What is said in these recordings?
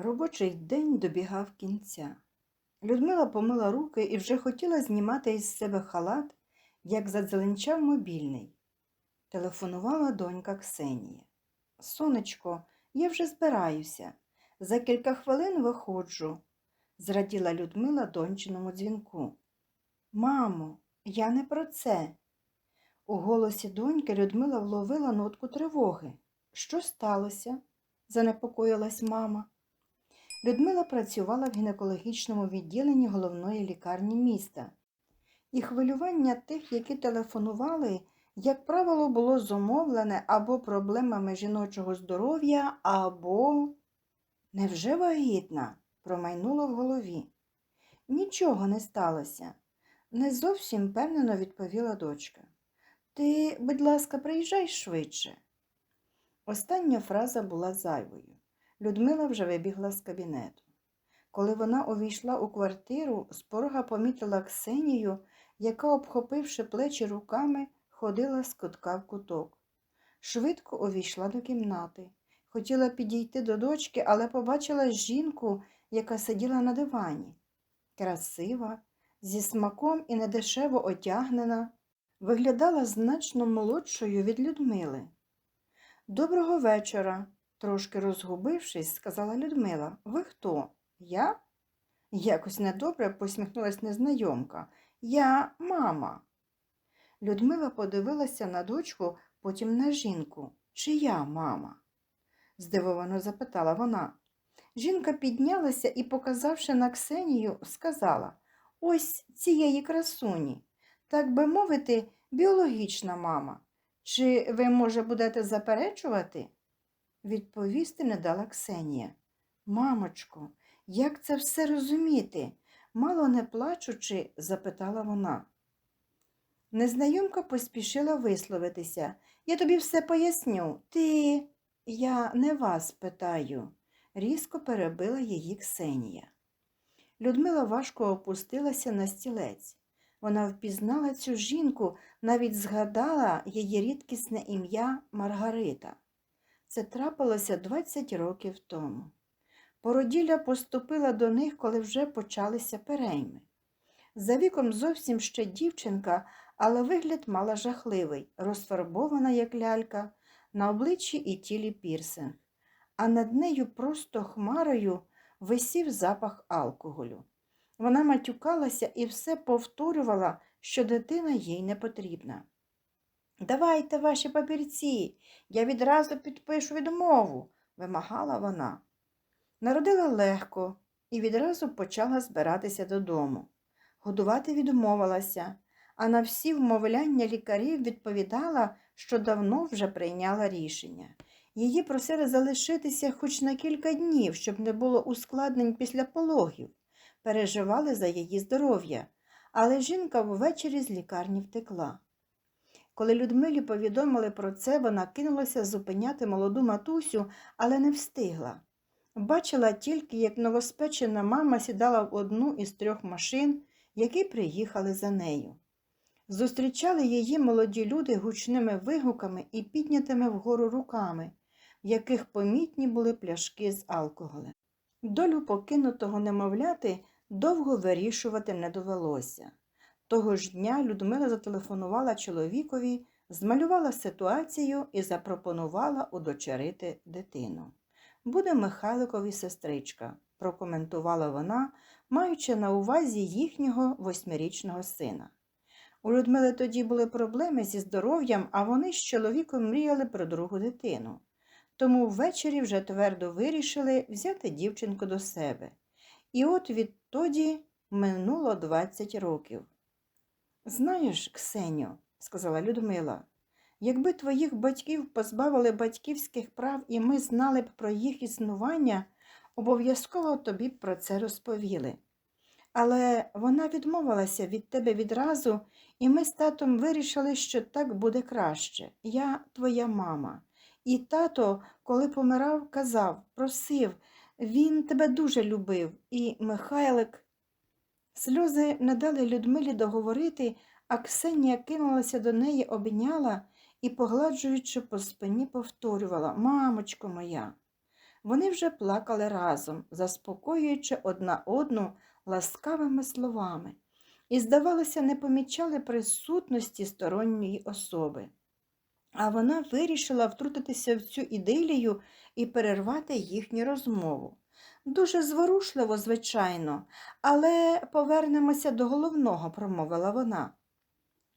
Робочий день добігав кінця. Людмила помила руки і вже хотіла знімати із себе халат, як задзеленчав мобільний. Телефонувала донька Ксенія. Сонечко, я вже збираюся. За кілька хвилин виходжу, зраділа Людмила дончиному дзвінку. Мамо, я не про це. У голосі доньки Людмила вловила нотку тривоги. Що сталося? занепокоїлась мама. Людмила працювала в гінекологічному відділенні головної лікарні міста, і хвилювання тих, які телефонували, як правило, було зумовлене або проблемами жіночого здоров'я, або невже вагітна? промайнуло в голові. Нічого не сталося, не зовсім впевнено відповіла дочка. Ти, будь ласка, приїжджай швидше. Остання фраза була зайвою. Людмила вже вибігла з кабінету. Коли вона увійшла у квартиру, з порога помітила Ксенію, яка, обхопивши плечі руками, ходила з кутка в куток. Швидко увійшла до кімнати. Хотіла підійти до дочки, але побачила жінку, яка сиділа на дивані. Красива, зі смаком і недешево одягнена, виглядала значно молодшою від Людмили. Доброго вечора, трошки розгубившись, сказала Людмила. Ви хто? Я? Якось недобре посміхнулась незнайомка. Я мама. Людмила подивилася на дочку, потім на жінку. Чия мама? здивовано запитала вона. Жінка піднялася і, показавши на Ксенію, сказала Ось цієї красуні, так би мовити, біологічна мама. Чи ви, може, будете заперечувати? Відповісти не дала Ксенія. Мамочко, як це все розуміти? Мало не плачучи, запитала вона. Незнайомка поспішила висловитися. Я тобі все поясню. Ти. Я не вас питаю, різко перебила її Ксенія. Людмила важко опустилася на стілець. Вона впізнала цю жінку, навіть згадала її рідкісне ім'я Маргарита. Це трапилося 20 років тому. Породілля поступила до них, коли вже почалися перейми. За віком зовсім ще дівчинка, але вигляд мала жахливий, розфарбована, як лялька, на обличчі і тілі пірсинг, а над нею просто хмарою висів запах алкоголю. Вона матюкалася і все повторювала, що дитина їй не потрібна. Давайте ваші папірці, я відразу підпишу відмову, вимагала вона. Народила легко і відразу почала збиратися додому. Годувати відмовилася, а на всі вмовляння лікарів відповідала, що давно вже прийняла рішення. Її просили залишитися хоч на кілька днів, щоб не було ускладнень після пологів. Переживали за її здоров'я, але жінка ввечері з лікарні втекла. Коли Людмилі повідомили про це, вона кинулася зупиняти молоду матусю, але не встигла. Бачила тільки, як новоспечена мама сідала в одну із трьох машин, які приїхали за нею. Зустрічали її молоді люди гучними вигуками і піднятими вгору руками, в яких помітні були пляшки з алкоголем. Долю покинутого немовляти довго вирішувати не довелося. Того ж дня Людмила зателефонувала чоловікові, змалювала ситуацію і запропонувала удочерити дитину. Буде Михайликові сестричка, прокоментувала вона, маючи на увазі їхнього восьмирічного сина. У Людмили тоді були проблеми зі здоров'ям, а вони з чоловіком мріяли про другу дитину. Тому ввечері вже твердо вирішили взяти дівчинку до себе. І от відтоді минуло 20 років. Знаєш, Ксеню, сказала Людмила, якби твоїх батьків позбавили батьківських прав і ми знали б про їх існування, обов'язково тобі б про це розповіли. Але вона відмовилася від тебе відразу, і ми з татом вирішили, що так буде краще. Я твоя мама. І тато, коли помирав, казав, просив, він тебе дуже любив, і Михайлик. Сльози не дали Людмилі договорити, а Ксенія кинулася до неї, обняла і, погладжуючи по спині, повторювала Мамочко моя. Вони вже плакали разом, заспокоюючи одна одну ласкавими словами, і, здавалося, не помічали присутності сторонньої особи. А вона вирішила втрутитися в цю ідилію і перервати їхню розмову. Дуже зворушливо, звичайно, але повернемося до головного, промовила вона.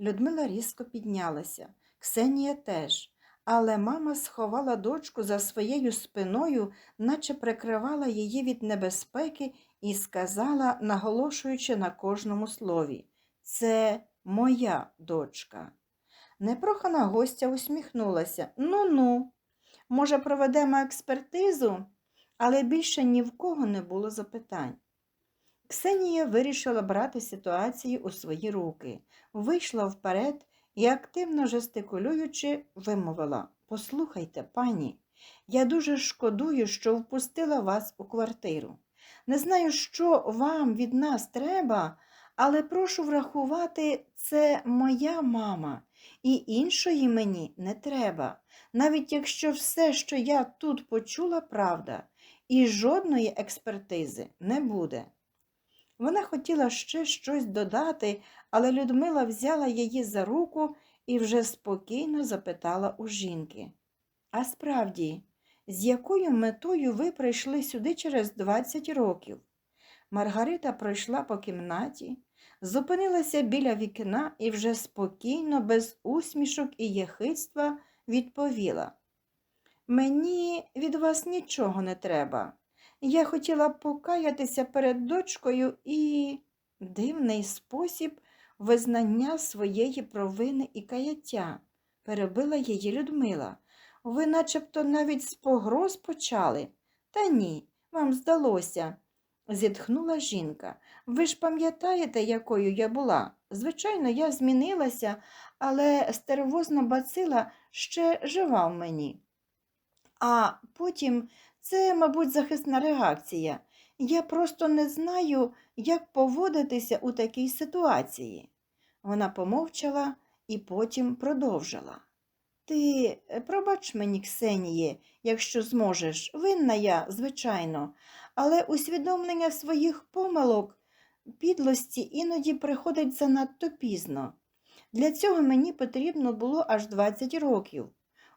Людмила різко піднялася, Ксенія теж, але мама сховала дочку за своєю спиною, наче прикривала її від небезпеки, і сказала, наголошуючи на кожному слові Це моя дочка. Непрохана гостя усміхнулася. Ну ну, може, проведемо експертизу? Але більше ні в кого не було запитань. Ксенія вирішила брати ситуацію у свої руки, вийшла вперед і, активно жестикулюючи, вимовила Послухайте, пані, я дуже шкодую, що впустила вас у квартиру. Не знаю, що вам від нас треба, але прошу врахувати, це моя мама, і іншої мені не треба, навіть якщо все, що я тут почула, правда, і жодної експертизи не буде. Вона хотіла ще щось додати, але Людмила взяла її за руку і вже спокійно запитала у жінки. А справді, з якою метою ви прийшли сюди через 20 років? Маргарита пройшла по кімнаті, зупинилася біля вікна і вже спокійно, без усмішок і єхидства відповіла. Мені від вас нічого не треба. Я хотіла покаятися перед дочкою і дивний спосіб визнання своєї провини і каяття, перебила її Людмила. Ви начебто навіть з погроз почали. Та ні, вам здалося, зітхнула жінка. Ви ж пам'ятаєте, якою я була? Звичайно, я змінилася, але стервозна бацила ще жива в мені. А потім це, мабуть, захисна реакція. Я просто не знаю, як поводитися у такій ситуації. Вона помовчала і потім продовжила. Ти е, пробач мені, Ксеніє, якщо зможеш, винна я, звичайно, але усвідомлення своїх помилок, підлості іноді приходить занадто пізно. Для цього мені потрібно було аж 20 років.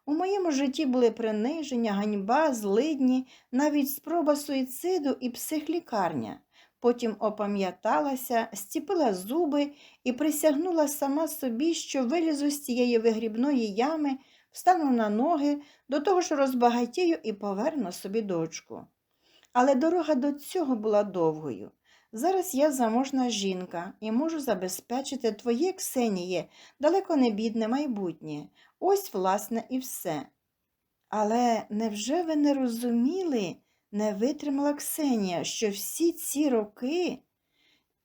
У моєму житті були приниження, ганьба, злидні, навіть спроба суїциду і психлікарня. Потім опам'яталася, стіпила зуби і присягнула сама собі, що вилізу з цієї вигрібної ями, встану на ноги, до того ж розбагатію і поверну собі дочку. Але дорога до цього була довгою. Зараз я заможна жінка і можу забезпечити твоє Ксеніє далеко не бідне майбутнє. Ось, власне, і все. Але невже ви не розуміли, не витримала Ксенія, що всі ці роки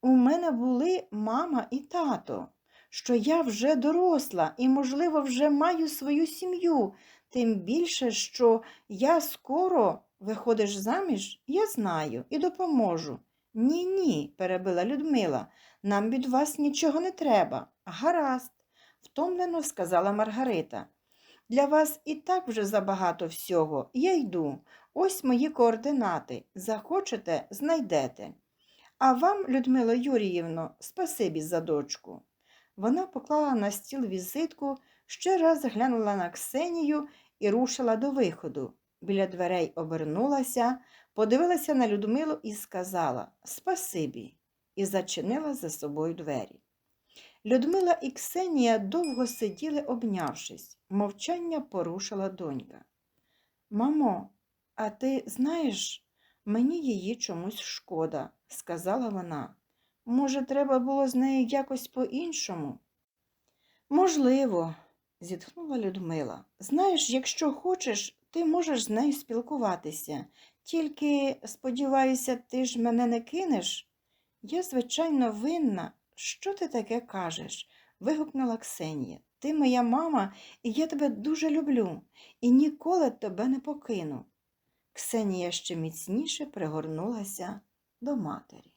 у мене були мама і тато, що я вже доросла і, можливо, вже маю свою сім'ю, тим більше, що я скоро виходиш заміж, я знаю і допоможу. Ні, ні, перебила Людмила, нам від вас нічого не треба. Гаразд, втомлено сказала Маргарита. Для вас і так вже забагато всього. Я йду. Ось мої координати. Захочете, знайдете. А вам, Людмила Юріївно, спасибі за дочку. Вона поклала на стіл візитку, ще раз глянула на Ксенію і рушила до виходу. Біля дверей обернулася, подивилася на Людмилу і сказала Спасибі, і зачинила за собою двері. Людмила і Ксенія довго сиділи, обнявшись. Мовчання порушила донька. Мамо, а ти знаєш, мені її чомусь шкода, сказала вона. Може, треба було з нею якось по-іншому? Можливо, зітхнула Людмила. Знаєш, якщо хочеш, ти можеш з нею спілкуватися. Тільки, сподіваюся, ти ж мене не кинеш? Я, звичайно, винна. Що ти таке кажеш? вигукнула Ксенія. Ти моя мама, і я тебе дуже люблю, і ніколи тебе не покину. Ксенія ще міцніше пригорнулася до матері.